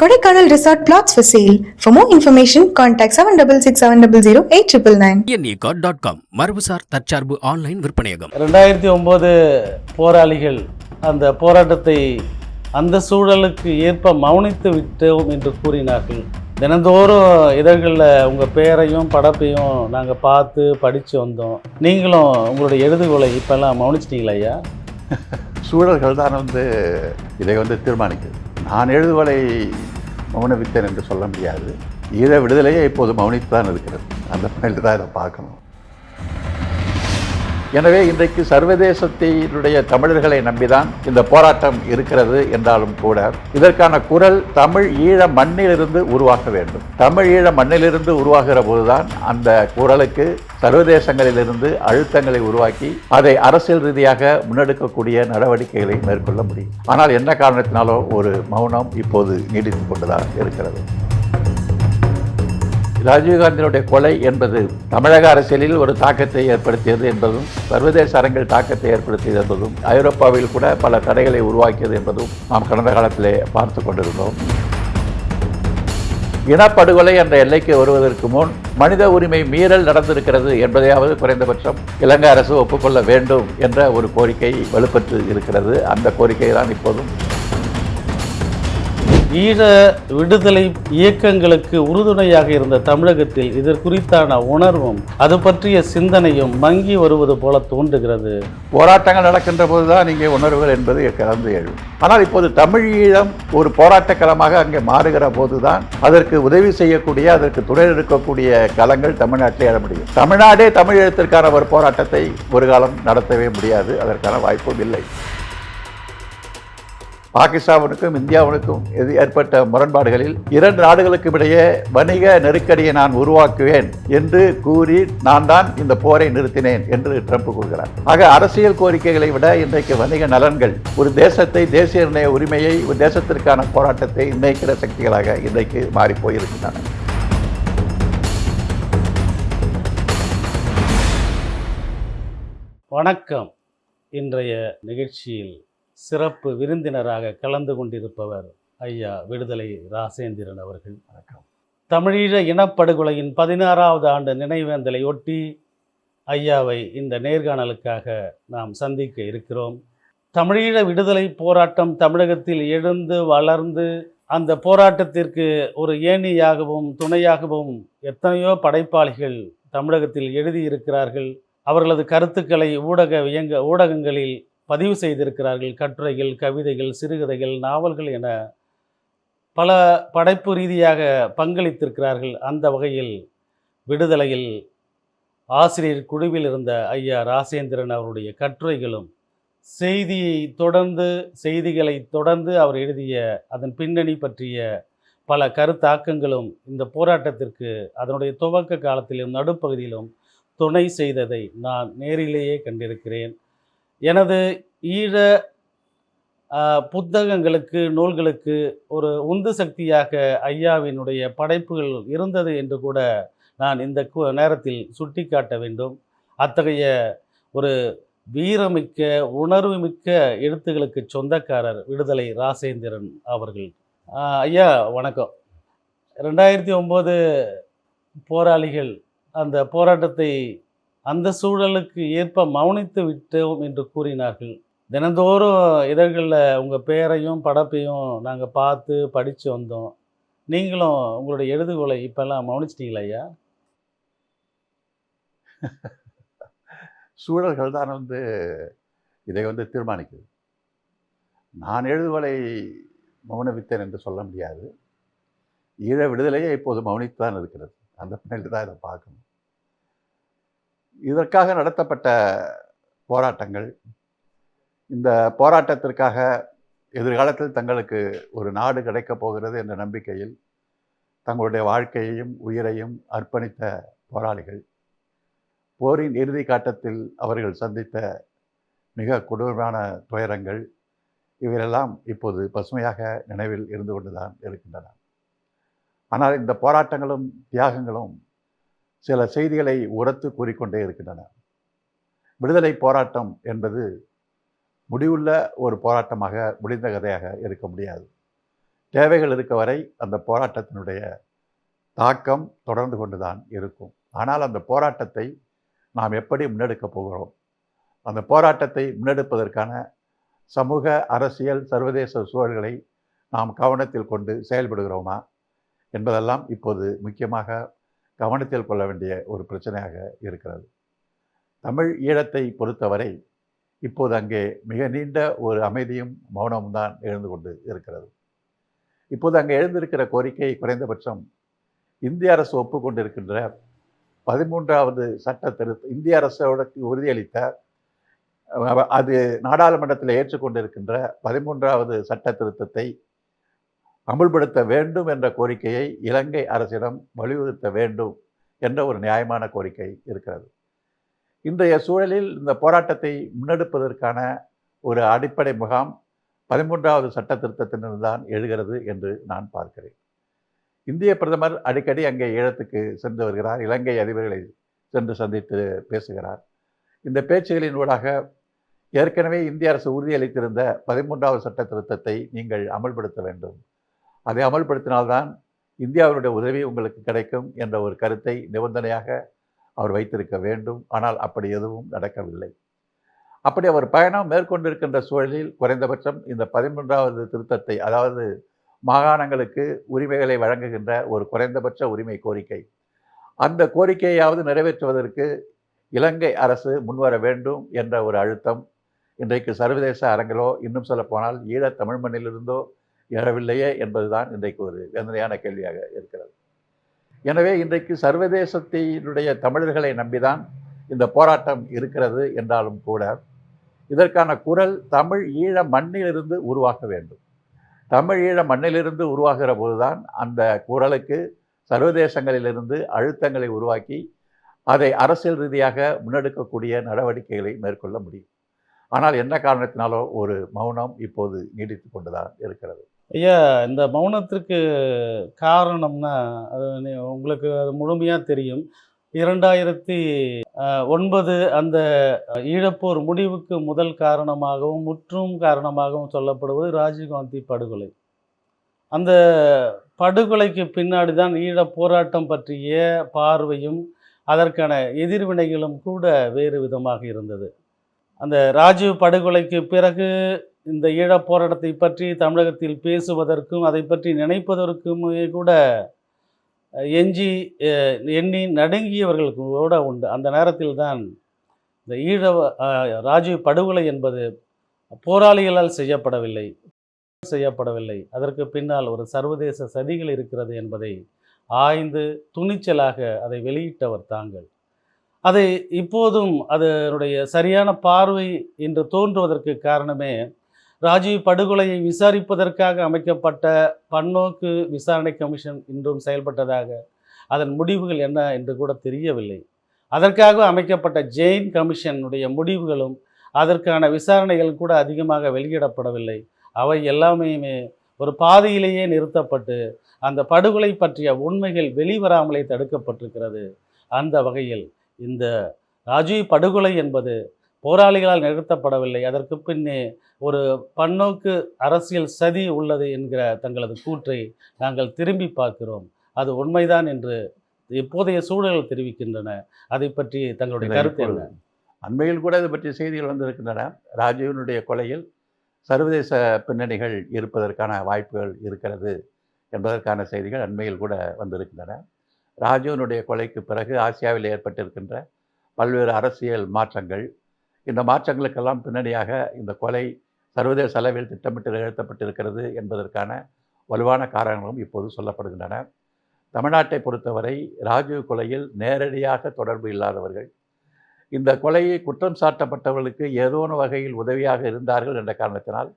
Kodaikanal Resort plots for sale. For more information, contact 7667008999. என்இகாட் dot com மரபுசார் தற்சார்பு online விற்பனையகம். ரெண்டாயிரத்தி ஒம்பது போராளிகள் அந்த போராட்டத்தை அந்த சூழலுக்கு ஏற்ப மௌனித்து விட்டோம் என்று கூறினார்கள். தினந்தோறும் இதழ்களில் உங்கள் பெயரையும் படப்பையும் நாங்கள் பார்த்து படித்து வந்தோம். நீங்களும் உங்களுடைய எழுதுகோலை இப்போல்லாம் மௌனிச்சிட்டீங்களா ஐயா? சூழல்கள் தான் வந்து இதை வந்து தீர்மானிக்குது நான் எழுதுவலை மௌனவித்தேன் என்று சொல்ல முடியாது. ஈழ விடுதலையே இப்போது மௌனித்து தான் இருக்கிறது. அந்த மேல் தான் இதை பார்க்கணும். எனவே இன்றைக்கு சர்வதேசத்தினுடைய தமிழர்களை நம்பிதான் இந்த போராட்டம் இருக்கிறது என்றாலும் கூட இதற்கான குரல் தமிழ் ஈழ மண்ணிலிருந்து உருவாக வேண்டும். தமிழ் ஈழ மண்ணிலிருந்து உருவாகிற போதுதான் அந்த குரலுக்கு சர்வதேசங்களிலிருந்து அழுத்தங்களை உருவாக்கி அதை அரசியல் ரீதியாக முன்னெடுக்கக்கூடிய நடவடிக்கைகளை மேற்கொள்ள முடியும். ஆனால் என்ன காரணத்தினாலோ ஒரு மௌனம் இப்போது நீடித்துக் கொண்டுதான் இருக்கிறது. ராஜீவ்காந்தியினுடைய கொலை என்பது தமிழக அரசியலில் ஒரு தாக்கத்தை ஏற்படுத்தியது என்பதும் சர்வதேச அரங்கில் தாக்கத்தை ஏற்படுத்தியது என்பதும் ஐரோப்பாவில் கூட பல தடைகளை உருவாக்கியது என்பதும் நாம் கடந்த காலத்திலே பார்த்து கொண்டிருந்தோம். இனப்படுகொலை என்ற எல்லைக்கு வருவதற்கு முன் மனித உரிமை மீறல் நடந்திருக்கிறது என்பதையாவது குறைந்தபட்சம் இலங்கை அரசு ஒப்புக்கொள்ள வேண்டும் என்ற ஒரு கோரிக்கை வலுப்பெற்று இருக்கிறது. அந்த கோரிக்கை தான் இப்போதும் ஈழ விடுதலை இயக்கங்களுக்கு உறுதுணையாக இருந்த தமிழகத்தில் இதற்குறித்தான உணர்வும் அது பற்றிய சிந்தனையும் மங்கி வருவது போல தோன்றுகிறது. போராட்டங்கள் நடக்கின்ற போதுதான் இங்கே உணர்வுகள் என்பது கலந்து எழும். ஆனால் இப்போது தமிழீழம் ஒரு போராட்ட களமாக அங்கே மாறுகிற போதுதான் அதற்கு உதவி செய்யக்கூடிய அதற்கு துணை இருக்கக்கூடிய களங்கள் தமிழ்நாட்டில் எழ முடியும். தமிழ்நாடே தமிழீழத்திற்கான ஒரு போராட்டத்தை ஒரு காலம் நடத்தவே முடியாது. அதற்கான வாய்ப்பும் இல்லை. பாகிஸ்தானுக்கும் இந்தியாவுக்கும் எது ஏற்பட்ட முரண்பாடுகளில் இரண்டு நாடுகளுக்கும் இடையே வணிக நெருக்கடியை நான் உருவாக்குவேன் என்று கூறி நான் தான் இந்த போரை நிறுத்தினேன் என்று ட்ரம்ப் கூறுகிறார். ஆக அரசியல் கோரிக்கைகளை விட இன்றைக்கு வணிக நலன்கள் ஒரு தேசத்தை தேசிய நிர்ணய உரிமையை ஒரு தேசத்திற்கான போராட்டத்தை நிர்ணயிக்கிற சக்திகளாக இன்றைக்கு மாறிப்போயிருக்கின்றன. வணக்கம். இன்றைய நிகழ்ச்சியில் சிறப்பு விருந்தினராக கலந்து கொண்டிருப்பவர் ஐயா விடுதலை ராசேந்திரன் அவர்கள். வணக்கம். தமிழீழ இனப்படுகொலையின் பதினாறாவது ஆண்டு நினைவேந்தலை ஒட்டி ஐயாவை இந்த நேர்காணலுக்காக நாம் சந்திக்க இருக்கிறோம். தமிழீழ விடுதலை போராட்டம் தமிழகத்தில் எழுந்து வளர்ந்து அந்த போராட்டத்திற்கு ஒரு ஏணியாகவும் துணையாகவும் எத்தனையோ படைப்பாளிகள் தமிழகத்தில் எழுதியிருக்கிறார்கள். அவர்களது கருத்துக்களை ஊடக இயங்க ஊடகங்களில் பதிவு செய்திருக்கிறார்கள் கட்டுரைகள் கவிதைகள் சிறுகதைகள் நாவல்கள் என பல படைப்பு ரீதியாக பங்களித்திருக்கிறார்கள். அந்த வகையில் விடுதலையில் ஆசிரியர் குழுவில் இருந்த ஐயா ராசேந்திரன் அவருடைய கட்டுரைகளும் செய்தியை தொடர்ந்து செய்திகளை தொடர்ந்து அவர் எழுதிய அதன் பின்னணி பற்றிய பல கருத்தாக்கங்களும் இந்த போராட்டத்திற்கு அதனுடைய துவக்க காலத்திலும் நடுப்பகுதியிலும் துணை செய்ததை நான் நேரிலேயே கண்டிருக்கிறேன். எனது ஈழ புத்தகங்களுக்கு நூல்களுக்கு ஒரு உந்து சக்தியாக ஐயாவினுடைய படைப்புகள் இருந்தது என்று கூட நான் இந்த கு- நேரத்தில் சுட்டிக்காட்ட வேண்டும். அத்தகைய ஒரு வீரமிக்க உணர்வுமிக்க எழுத்துகளுக்கு சொந்தக்காரர் விடுதலை ராசேந்திரன் அவர்கள். ஐயா வணக்கம். ரெண்டாயிரத்தி ஒம்பது போராளிகள் அந்த போராட்டத்தை அந்த சூழலுக்கு ஏற்ப மௌனித்து விட்டோம் என்று கூறினார்கள். தினந்தோறும் இதழ்களில் உங்கள் பேரையும் படப்பையும் நாங்கள் பார்த்து படித்து வந்தோம். நீங்களும் உங்களுடைய எழுதுகோலை இப்போல்லாம் மௌனிச்சிட்டீங்களா ஐயா? சூழல்கள் தான் வந்து இதை வந்து தீர்மானிக்குது. நான் எழுதுவலை மௌனவித்தேன் என்று சொல்ல முடியாது. ஈழ விடுதலையே இப்போது மௌனித்து தான் இருக்கிறது. அந்த பின்னாடி தான் இதை பார்க்கணும். இதற்காக நடத்தப்பட்ட போராட்டங்கள் இந்த போராட்டத்திற்காக எதிர்காலத்தில் தங்களுக்கு ஒரு நாடு கிடைக்கப் போகிறது என்ற நம்பிக்கையில் தங்களுடைய வாழ்க்கையையும் உயிரையும் அர்ப்பணித்த போராளிகள் போரின் இறுதி காட்டத்தில் அவர்கள் சந்தித்த மிக கொடூரமான துயரங்கள் இவையெல்லாம் இப்போது பசுமையாக நினைவில் இருந்து கொண்டுதான் இருக்கின்றன. ஆனால் இந்த போராட்டங்களும் தியாகங்களும் சில செய்திகளை உரத்து கூறிக்கொண்டே இருக்கின்றன. விடுதலை போராட்டம் என்பது முடிவுள்ள ஒரு போராட்டமாக முடிந்த கதையாக இருக்க முடியாது. தேவைகள் இருக்க வரை அந்த போராட்டத்தினுடைய தாக்கம் தொடர்ந்து கொண்டுதான் இருக்கும். ஆனால் அந்த போராட்டத்தை நாம் எப்படி முன்னெடுக்கப் போகிறோம்? அந்த போராட்டத்தை முன்னெடுப்பதற்கான சமூக அரசியல் சர்வதேச சூழல்களை நாம் கவனத்தில் கொண்டு செயல்படுகிறோமா என்பதெல்லாம் இப்போது முக்கியமாக கவனத்தில் கொள்ள வேண்டிய ஒரு பிரச்சனையாக இருக்கிறது. தமிழ் ஈழத்தை பொறுத்தவரை இப்போது அங்கே மிக நீண்ட ஒரு அமைதியும் மௌனமும் தான் எழுந்து கொண்டு இருக்கிறது. இப்போது அங்கே எழுந்திருக்கிற கோரிக்கை குறைந்தபட்சம் இந்திய அரசு ஒப்புக்கொண்டிருக்கின்ற பதிமூன்றாவது சட்ட திருத்த இந்திய அரசோட உறுதியளித்த அது நாடாளுமன்றத்தில் ஏற்றுக்கொண்டிருக்கின்ற பதிமூன்றாவது சட்ட திருத்தத்தை அமுல்படுத்த வேண்டும் என்ற கோரிக்கையை இலங்கை அரசிடம் வலியுறுத்த வேண்டும் என்ற ஒரு நியாயமான கோரிக்கை இருக்கிறது. இன்றைய சூழலில் இந்த போராட்டத்தை முன்னெடுப்பதற்கான ஒரு அடிப்படை முகாம் பதிமூன்றாவது சட்ட திருத்தத்திலிருந்துதான் எழுகிறது என்று நான் பார்க்கிறேன். இந்திய பிரதமர் அடிக்கடி அங்கே ஈழத்துக்கு சென்று வருகிறார் இலங்கை அதிபர்களை சென்று சந்தித்து பேசுகிறார். இந்த பேச்சுகளின் ஊடாக ஏற்கனவே இந்திய அரசு உறுதியளித்திருந்த பதிமூன்றாவது சட்ட திருத்தத்தை நீங்கள் அமல்படுத்த வேண்டும். அதை அமல்படுத்தினால்தான் இந்தியாவினுடைய உதவி உங்களுக்கு கிடைக்கும் என்ற ஒரு கருத்தை நிபந்தனையாக அவர் வைத்திருக்க வேண்டும். ஆனால் அப்படி எதுவும் நடக்கவில்லை. அப்படி அவர் பயணம் மேற்கொண்டிருக்கின்ற சூழலில் குறைந்தபட்சம் இந்த பதிமூன்றாவது திருத்தத்தை அதாவது மாகாணங்களுக்கு உரிமைகளை வழங்குகின்ற ஒரு குறைந்தபட்ச உரிமை கோரிக்கை. அந்த கோரிக்கையாவது நிறைவேற்றுவதற்கு இலங்கை அரசு முன்வர வேண்டும் என்ற ஒரு அழுத்தம். இன்றைக்கு சர்வதேச அரங்கிலோ இன்னும் சொல்லப்போனால் ஈழத் தமிழ் மண்ணிலிருந்தோ எழவில்லையே என்பதுதான் இன்றைக்கு ஒரு வேதனையான கேள்வியாக இருக்கிறது. எனவே இன்றைக்கு சர்வதேசத்தினுடைய தமிழர்களை நம்பிதான் இந்த போராட்டம் இருக்கிறது என்றாலும் கூட இதற்கான குரல் தமிழ் ஈழ மண்ணிலிருந்து உருவாக்க வேண்டும். தமிழ் ஈழ மண்ணிலிருந்து உருவாகிற போதுதான் அந்த குரலுக்கு சர்வதேசங்களிலிருந்து அழுத்தங்களை உருவாக்கி அதை அரசியல் ரீதியாக முன்னெடுக்கக்கூடிய நடவடிக்கைகளை மேற்கொள்ள முடியும். ஆனால் என்ன காரணத்தினாலோ ஒரு மௌனம் இப்போது நீடித்து கொண்டுதான் இருக்கிறது. ஐயா இந்த மௌனத்திற்கு காரணம்னா அது உங்களுக்கு அது முழுமையாக தெரியும். இரண்டாயிரத்தி ஒன்பது அந்த ஈழப்போர் முடிவுக்கு முதல் காரணமாகவும் முற்றும் காரணமாகவும் சொல்லப்படுவது ராஜீவ்காந்தி படுகொலை. அந்த படுகொலைக்கு பின்னாடி தான் ஈழப் போராட்டம் பற்றிய பார்வையும் அதற்கான எதிர்வினைகளும் கூட வேறு விதமாக இருந்தது. அந்த ராஜீவ் படுகொலைக்கு பிறகு இந்த ஈழப் போராட்டத்தை பற்றி தமிழகத்தில் பேசுவதற்கும் அதை பற்றி நினைப்பதற்குமே கூட எஞ்சி எண்ணி நடுங்கியவர்களுக்கு கூட உண்டு. அந்த நேரத்தில் தான் இந்த ஈழ ராஜீவ் படுகொலை என்பது போராளிகளால் செய்யப்படவில்லை செய்யப்படவில்லை. அதற்கு பின்னால் ஒரு சர்வதேச சதிகள் இருக்கிறது என்பதை ஆய்ந்து துணிச்சலாக அதை வெளியிட்டவர் தாங்கள். அதை இப்போதும் அதனுடைய சரியான பார்வை என்று தோன்றுவதற்கு காரணமே ராஜீவ் படுகொலையை விசாரிப்பதற்காக அமைக்கப்பட்ட பன்னோக்கு விசாரணை கமிஷன் இன்றும் செயல்பட்டதாக அதன் முடிவுகள் என்ன என்று கூட தெரியவில்லை. அதற்காக அமைக்கப்பட்ட ஜெயின் கமிஷனுடைய முடிவுகளும் அதற்கான விசாரணைகள் கூட அதிகமாக வெளியிடப்படவில்லை. அவை எல்லாமே ஒரு பாதையிலேயே நிறுத்தப்பட்டு அந்த படுகொலை பற்றிய உண்மைகள் வெளிவராமலே தடுக்கப்பட்டிருக்கிறது. அந்த வகையில் இந்த ராஜீவ் படுகொலை என்பது போராளிகளால் நிறுத்தப்படவில்லை அதற்கு பின்னே ஒரு பன்னோக்கு அரசியல் சதி உள்ளது என்கிற தங்களது கூற்றை நாங்கள் திரும்பி பார்க்கிறோம். அது உண்மைதான் என்று இப்போதைய சூழல்கள் தெரிவிக்கின்றன. அதை பற்றி தங்களுடைய கருத்து என்ன? அண்மையில் கூட இது பற்றிய செய்திகள் வந்திருக்கின்றன. ராஜீவனுடைய கொலையில் சர்வதேச பின்னணிகள் இருப்பதற்கான வாய்ப்புகள் இருக்கிறது என்பதற்கான செய்திகள் அண்மையில் கூட வந்திருக்கின்றன. ராஜீவனுடைய கொலைக்கு பிறகு ஆசியாவில் ஏற்பட்டிருக்கின்ற பல்வேறு அரசியல் மாற்றங்கள் இந்த மாற்றங்களுக்கெல்லாம் பின்னணியாக இந்த கொலை சர்வதேச அளவில் திட்டமிட்டு நிகழ்த்தப்பட்டிருக்கிறது என்பதற்கான வலுவான காரணங்களும் இப்போது சொல்லப்படுகின்றன. தமிழ்நாட்டை பொறுத்தவரை ராஜீவ் கொலையில் நேரடியாக தொடர்பு இல்லாதவர்கள் இந்த கொலையை குற்றம் சாட்டப்பட்டவர்களுக்கு ஏதோ வகையில் உதவியாக இருந்தார்கள் என்ற காரணத்தினால்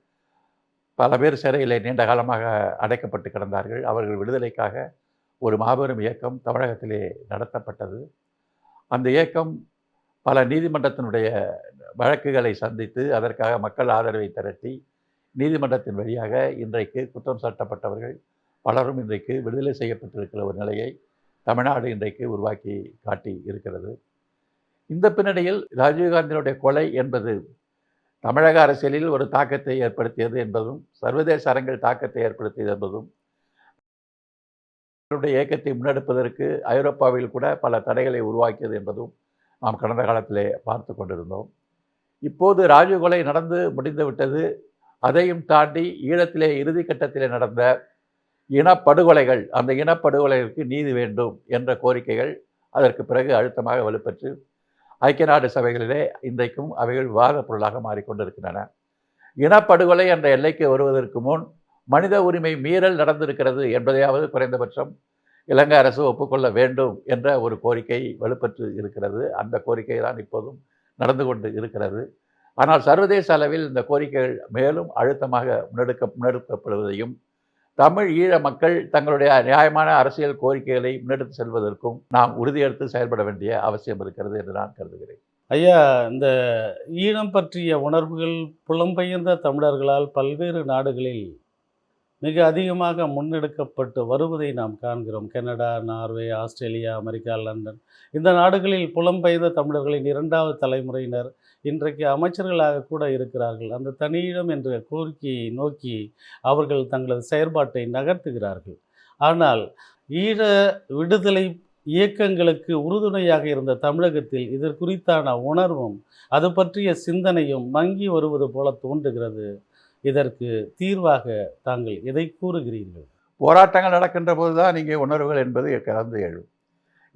பல பேர் சிறையில் நீண்ட காலமாக அடைக்கப்பட்டு கிடந்தார்கள். அவர்கள் விடுதலைக்காக ஒரு மாபெரும் இயக்கம் தமிழகத்திலே நடத்தப்பட்டது. அந்த இயக்கம் பல நீதிமன்றத்தினுடைய வழக்குகளை சந்தித்து அதற்காக மக்கள் ஆதரவை திரட்டி நீதிமன்றத்தின் வழியாக இன்றைக்கு குற்றம் சாட்டப்பட்டவர்கள் பலரும் இன்றைக்கு விடுதலை செய்யப்பட்டிருக்கிற ஒரு நிலையை தமிழ்நாடு இன்றைக்கு உருவாக்கி காட்டி இருக்கிறது. இந்த பின்னணியில் ராஜீவ்காந்தியினுடைய கொலை என்பது தமிழக அரசியலில் ஒரு தாக்கத்தை ஏற்படுத்தியது என்பதும் சர்வதேச அரங்கில் தாக்கத்தை ஏற்படுத்தியது என்பதும் இயக்கத்தை முன்னெடுப்பதற்கு ஐரோப்பாவில் கூட பல தடைகளை உருவாக்கியது என்பதும் நாம் கடந்த காலத்திலே பார்த்து கொண்டிருந்தோம். இப்போது ராஜீவ் நடந்து முடிந்து விட்டது. அதையும் தாண்டி ஈழத்திலே இறுதி கட்டத்திலே நடந்த இனப்படுகொலைகள் அந்த இனப்படுகொலைகளுக்கு நீதி வேண்டும் என்ற கோரிக்கைகள் அதற்கு பிறகு அழுத்தமாக வலுப்பெற்று ஐக்கிய நாடு சபைகளிலே இன்றைக்கும் அவைகள் விவாத பொருளாக மாறிக்கொண்டிருக்கின்றன. இனப்படுகொலை என்ற எல்லைக்கு வருவதற்கு முன் மனித உரிமை மீறல் நடந்திருக்கிறது என்பதையாவது குறைந்தபட்சம் இலங்கை அரசு ஒப்புக்கொள்ள வேண்டும் என்ற ஒரு கோரிக்கை வலுப்பெற்று இருக்கிறது. அந்த கோரிக்கை தான் இப்போதும் நடந்து கொண்டு இருக்கிறது. ஆனால் சர்வதேச அளவில் இந்த கோரிக்கைகள் மேலும் அழுத்தமாக முன்னெடுக்க முன்னெடுக்கப்படுவதையும் தமிழ் ஈழ மக்கள் தங்களுடைய நியாயமான அரசியல் கோரிக்கைகளை முன்னெடுத்து செல்வதற்கும் நாம் உறுதியெடுத்து செயல்பட வேண்டிய அவசியம் இருக்கிறது என்று நான் கருதுகிறேன். ஐயா இந்த ஈழம் பற்றிய உணர்வுகள் புலம்பெயர்ந்த தமிழர்களால் பல்வேறு நாடுகளில் மிக அதிகமாக முன்னெடுக்கப்பட்டு வருவதை நாம் காண்கிறோம். Canada Norway Australia America London. இந்த நாடுகளில் புலம்பெயர்ந்த தமிழர்களின் இரண்டாவது தலைமுறையினர் இன்றைக்கு அமைச்சர்களாக கூட இருக்கிறார்கள். அந்த தனியிடம் என்ற கோரிக்கையை நோக்கி அவர்கள் தங்களது செயற்பாட்டை நகர்த்துகிறார்கள். ஆனால் ஈழ விடுதலை இயக்கங்களுக்கு உறுதுணையாக இருந்த தமிழகத்தில் இதற்குறித்தான உணர்வும் அது பற்றிய சிந்தனையும் மங்கி வருவது போல தோன்றுகிறது. இதற்கு தீர்வாக தாங்கள் எதை கூறுகிறீர்கள்? போராட்டங்கள் நடக்கின்ற போது தான் இங்கே உணர்வுகள் என்பது கலந்து எழும்.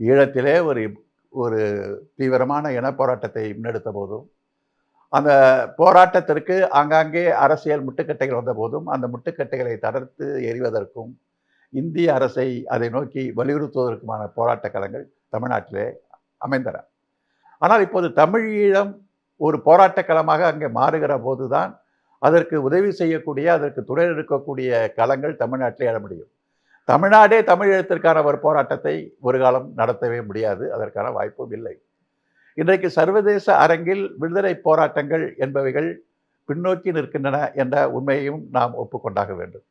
ஈழத்திலே ஒரு ஒரு தீவிரமான இன போராட்டத்தை முன்னெடுத்த போதும் அந்த போராட்டத்திற்கு ஆங்காங்கே அரசியல் முட்டுக்கட்டைகள் வந்த போதும் அந்த முட்டுக்கட்டைகளை தளர்த்து எறிவதற்கும் இந்திய அரசை அதை நோக்கி வலியுறுத்துவதற்குமான போராட்ட களங்கள் தமிழ்நாட்டிலே அமைந்தன. ஆனால் இப்போது தமிழ் ஈழம் ஒரு போராட்ட களமாக அங்கே மாறுகிற போதுதான் அதற்கு உதவி செய்யக்கூடிய அதற்கு துணை இருக்கக்கூடிய களங்கள் தமிழ்நாட்டிலே எழ முடியும். தமிழ்நாடே தமிழ் எழுத்திற்கான ஒரு போராட்டத்தை ஒரு காலம் நடத்தவே முடியாது. அதற்கான வாய்ப்பும் இல்லை. இன்றைக்கு சர்வதேச அரங்கில் விடுதலை போராட்டங்கள் என்பவைகள் பின்னோக்கி நிற்கின்றன என்ற உண்மையையும் நாம் ஒப்புக்கொண்டாக வேண்டும்.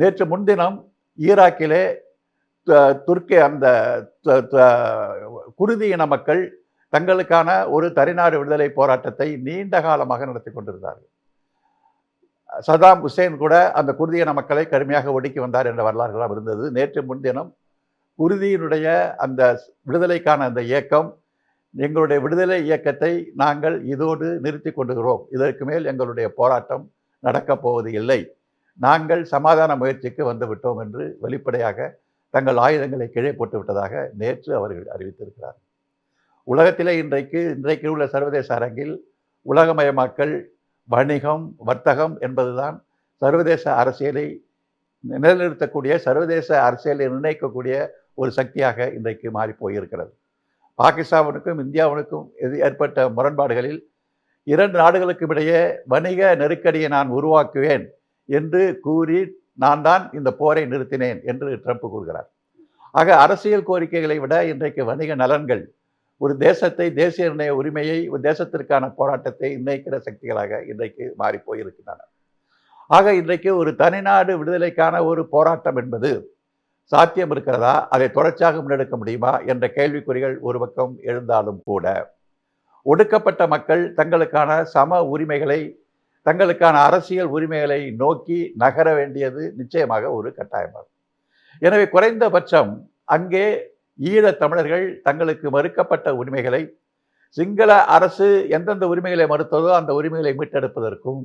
நேற்று முன்தினம் ஈராக்கிலே துர்க்கி அந்த குருதி இன மக்கள் தங்களுக்கான ஒரு தனிநாடு விடுதலை போராட்டத்தை நீண்ட காலமாக நடத்தி கொண்டிருந்தார்கள். சதாம் ஹுசேன் கூட அந்த குருதியின மக்களை கடுமையாக ஒடுக்கி வந்தார் என்ற வரலாறுகளாக இருந்தது. நேற்று முன்தினம் குருதியினுடைய அந்த விடுதலைக்கான அந்த இயக்கம் எங்களுடைய விடுதலை இயக்கத்தை நாங்கள் இதோடு நிறுத்தி கொண்டுகிறோம் இதற்கு மேல் எங்களுடைய போராட்டம் நடக்கப் போவது இல்லை. நாங்கள் சமாதான முயற்சிக்கு வந்துவிட்டோம் என்று வெளிப்படையாக தங்கள் ஆயுதங்களை கீழே போட்டு விட்டதாக நேற்று அவர்கள் அறிவித்திருக்கிறார் உலகத்திலே இன்றைக்கு இன்றைக்கு உள்ள சர்வதேச அரங்கில் உலகமயமாக்கல் வணிகம் வர்த்தகம் என்பதுதான் சர்வதேச அரசியலை நிலைநிறுத்தக்கூடிய சர்வதேச அரசியலை நிர்ணயிக்கக்கூடிய ஒரு சக்தியாக இன்றைக்கு மாறி போயிருக்கிறது. பாகிஸ்தானுக்கும் இந்தியாவுக்கும் எது ஏற்பட்ட முரண்பாடுகளில் இரண்டு நாடுகளுக்கும் இடையே வணிக நெருக்கடியை நான் உருவாக்குவேன் என்று கூறி நான் தான் இந்த போரை நிறுத்தினேன் என்று ட்ரம்ப் கூறுகிறார். ஆக அரசியல் கோரிக்கைகளை விட இன்றைக்கு வணிக நலன்கள் ஒரு தேசத்தை தேசிய நிர்ணய உரிமையை ஒரு தேசத்திற்கான போராட்டத்தை நிர்ணயிக்கிற சக்திகளாக இன்றைக்கு மாறி போயிருக்கின்றன ஆக இன்றைக்கு ஒரு தனிநாடு விடுதலைக்கான ஒரு போராட்டம் என்பது சாத்தியம் இருக்கிறதா? அதை தொடர்ச்சியாக முன்னெடுக்க முடியுமா? என்ற கேள்விக்குறிகள் ஒரு பக்கம் எழுந்தாலும் கூட ஒடுக்கப்பட்ட மக்கள் தங்களுக்கான சம உரிமைகளை தங்களுக்கான அரசியல் உரிமைகளை நோக்கி நகர வேண்டியது நிச்சயமாக ஒரு கட்டாயமாகும். எனவே குறைந்தபட்சம் அங்கே ஈழத் தமிழர்கள் தங்களுக்கு மறுக்கப்பட்ட உரிமைகளை சிங்கள அரசு எந்தெந்த உரிமைகளை மறுத்ததோ அந்த உரிமைகளை மீட்டெடுப்பதற்கும்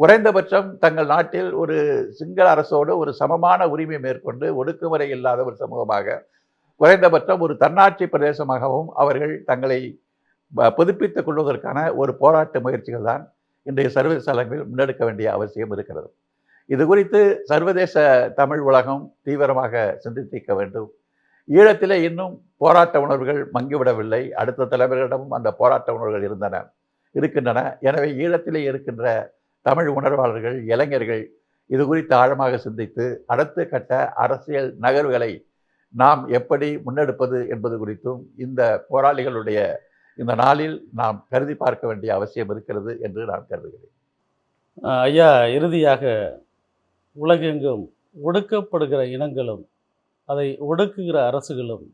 குறைந்தபட்சம் தங்கள் நாட்டில் ஒரு சிங்கள அரசோடு ஒரு சமமான உரிமை மேற்கொண்டு ஒடுக்குமுறை இல்லாத ஒரு சமூகமாக குறைந்தபட்சம் ஒரு தன்னாட்சி பிரதேசமாகவும் அவர்கள் தங்களை புதுப்பித்துக் கொள்வதற்கான ஒரு போராட்ட முயற்சிகள் தான் இன்றைய சர்வதேச அளவில் முன்னெடுக்க வேண்டிய அவசியம் இருக்கிறது. இது குறித்து சர்வதேச தமிழ் உலகம் தீவிரமாக சிந்தித்திக்க வேண்டும். ஈழத்தில் இன்னும் போராட்ட உணர்வுகள் மங்கிவிடவில்லை. அடுத்த தலைவர்களிடமும் அந்த போராட்ட உணர்வுகள் இருந்தன இருக்கின்றன. எனவே ஈழத்திலே இருக்கின்ற தமிழ் உணர்வாளர்கள் இளைஞர்கள் இது குறித்து ஆழமாக சிந்தித்து அடுத்த கட்ட அரசியல் நகர்வுகளை நாம் எப்படி முன்னெடுப்பது என்பது குறித்தும் இந்த போராளிகளுடைய இந்த நாளில் நாம் கருதி பார்க்க வேண்டிய அவசியம் இருக்கிறது என்று நான் கருதுகிறேன். ஐயா இறுதியாக உலகெங்கும் ஒடுக்கப்படுகிற இனங்களும் அதை ஒடுக்குகிற அரசுகளும்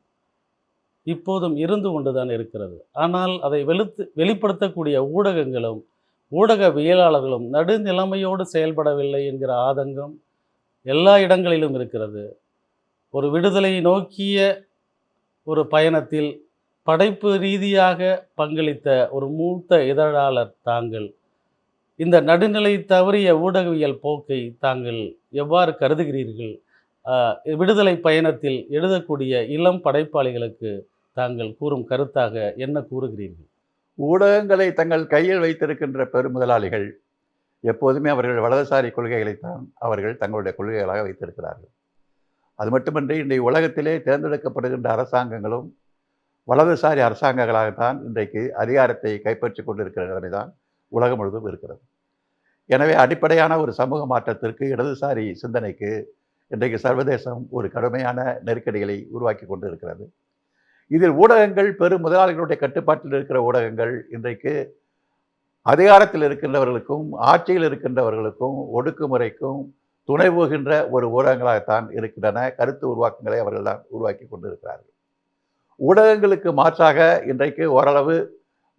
இப்போதும் இருந்து கொண்டுதான் இருக்கிறது. ஆனால் அதை வெளுத்து வெளிப்படுத்தக்கூடிய ஊடகங்களும் ஊடகவியலாளர்களும் நடுநிலைமையோடு செயல்படவில்லை என்கிற ஆதங்கம் எல்லா இடங்களிலும் இருக்கிறது. ஒரு விடுதலை நோக்கிய ஒரு பயணத்தில் படைப்பு ரீதியாக பங்களித்த ஒரு மூத்த இதழாளர் தாங்கள் இந்த நடுநிலை தவறிய ஊடகவியல் போக்கை தாங்கள் எவ்வாறு கருதுகிறீர்கள்? விடுதலை பயணத்தில் எழுதக்கூடிய இளம் படைப்பாளிகளுக்கு தாங்கள் கூறும் கருத்தாக என்ன கூறுகிறீர்கள்? ஊடகங்களை தங்கள் கையில் வைத்திருக்கின்ற பெருமுதலாளிகள் எப்போதுமே அவர்கள் வலதுசாரி கொள்கைகளைத்தான் அவர்கள் தங்களுடைய கொள்கைகளாக வைத்திருக்கிறார்கள். அது மட்டுமின்றி இன்றைய உலகத்திலே தேர்ந்தெடுக்கப்படுகின்ற அரசாங்கங்களும் வலதுசாரி அரசாங்கங்களாகத்தான் இன்றைக்கு அதிகாரத்தை கைப்பற்றி கொண்டிருக்கிற நிலைமைதான் உலகம் முழுவதும் இருக்கிறது. எனவே அடிப்படையான ஒரு சமூக மாற்றத்திற்கு இடதுசாரி சிந்தனைக்கு இன்றைக்கு சர்வதேசம் ஒரு கடுமையான நெருக்கடிகளை உருவாக்கி கொண்டு இருக்கிறது இதில் ஊடகங்கள் பெரும் முதலாளிகளுடைய கட்டுப்பாட்டில் இருக்கிற ஊடகங்கள் இன்றைக்கு அதிகாரத்தில் இருக்கின்றவர்களுக்கும் ஆட்சியில் இருக்கின்றவர்களுக்கும் ஒடுக்குமுறைக்கும் துணை போகின்ற ஒரு ஊடகங்களாகத்தான் இருக்கின்றன. கருத்து உருவாக்கங்களை அவர்கள் தான் உருவாக்கி கொண்டிருக்கிறார்கள். ஊடகங்களுக்கு மாற்றாக இன்றைக்கு ஓரளவு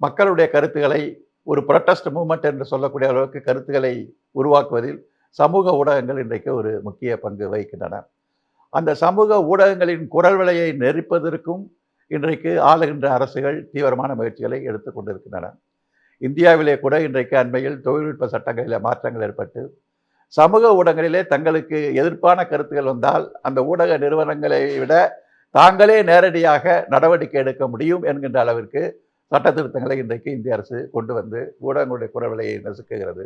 மக்களுடைய கருத்துக்களை ஒரு ப்ரொட்டஸ்ட் மூமெண்ட் என்று சொல்லக்கூடிய அளவுக்கு கருத்துக்களை உருவாக்குவதில் சமூக ஊடகங்கள் இன்றைக்கு ஒரு முக்கிய பங்கு வகிக்கின்றன. அந்த சமூக ஊடகங்களின் குரல் விலையை நெறிப்பதற்கும் இன்றைக்கு ஆளுகின்ற அரசுகள் தீவிரமான முயற்சிகளை எடுத்து கொண்டிருக்கின்றன. இந்தியாவிலே கூட இன்றைக்கு அண்மையில் தொழில்நுட்ப சட்டங்களில் மாற்றங்கள் ஏற்பட்டு சமூக ஊடகங்களிலே தங்களுக்கு எதிர்ப்பான கருத்துக்கள் வந்தால் அந்த ஊடக நிறுவனங்களை விட தாங்களே நேரடியாக நடவடிக்கை எடுக்க முடியும் என்கின்ற அளவிற்கு சட்ட திருத்தங்களை இன்றைக்கு இந்திய அரசு கொண்டு வந்து ஊடகங்களுடைய குரல் விலையை நசுக்குகிறது.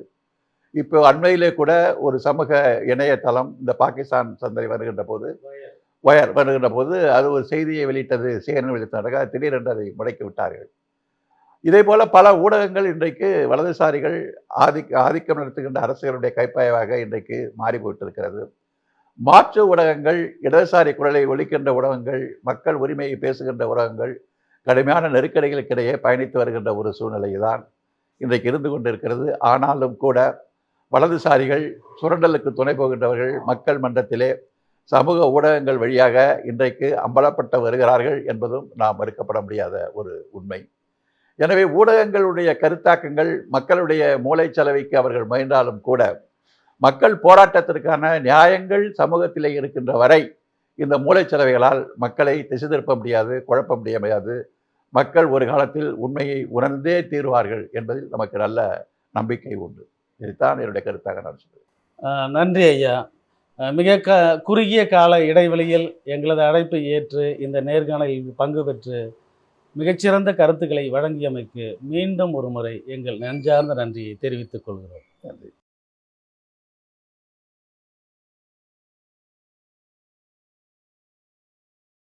இப்போ அண்மையிலே கூட ஒரு சமூக இணையதளம் இந்த பாகிஸ்தான் சந்தை வருகின்ற போது வயர் வருகின்ற போது அது ஒரு செய்தியை வெளியிட்டது சேனல் வெளியிட்டார்கள் திடீரென்று அதை முடக்கி விட்டார்கள். இதே போல பல ஊடகங்கள் இன்றைக்கு வலதுசாரிகள் ஆதிக்க ஆதிக்கம் நடத்துகின்ற அரசுகளுடைய கைப்பாயவாக இன்றைக்கு மாறி போயிட்டிருக்கிறது மாற்று ஊடகங்கள் இடதுசாரி குரலை ஒலிக்கின்ற ஊடகங்கள் மக்கள் உரிமையை பேசுகின்ற ஊடகங்கள் கடுமையான நெருக்கடிகளுக்கிடையே பயணித்து வருகின்ற ஒரு சூழ்நிலை தான் இன்றைக்கு இருந்து கொண்டிருக்கிறது. ஆனாலும் கூட வலதுசாரிகள் சுரண்டலுக்கு துணை போகின்றவர்கள் மக்கள் மன்றத்திலே சமூக ஊடகங்கள் வழியாக இன்றைக்கு அம்பலப்பட்டு வருகிறார்கள் என்பதும் நாம் மறுக்கப்பட முடியாத ஒரு உண்மை. எனவே ஊடகங்களுடைய கருத்தாக்கங்கள் மக்களுடைய மூளைச்சலவைக்கு அவர்கள் முயன்றாலும் கூட மக்கள் போராட்டத்திற்கான நியாயங்கள் சமூகத்திலே இருக்கின்ற வரை இந்த மூளைச்சலவைகளால் மக்களை திசை திருப்ப முடியாது குழப்ப முடியாது. மக்கள் ஒரு காலத்தில் உண்மையை உணர்ந்தே தீர்வார்கள் என்பதில் நமக்கு நல்ல நம்பிக்கை உண்டு. இதுதான் என்னுடைய கருத்தாக நான் சொல்கிறேன் நன்றி ஐயா. மிக க குறுகிய கால இடைவெளியில் எங்களது அழைப்பை ஏற்று இந்த நேர்காணலில் பங்கு பெற்று மிகச்சிறந்த கருத்துக்களை வழங்கியமைக்கு மீண்டும் ஒரு முறை எங்கள் நெஞ்சார்ந்த நன்றியை தெரிவித்துக் கொள்கிறோம். நன்றி.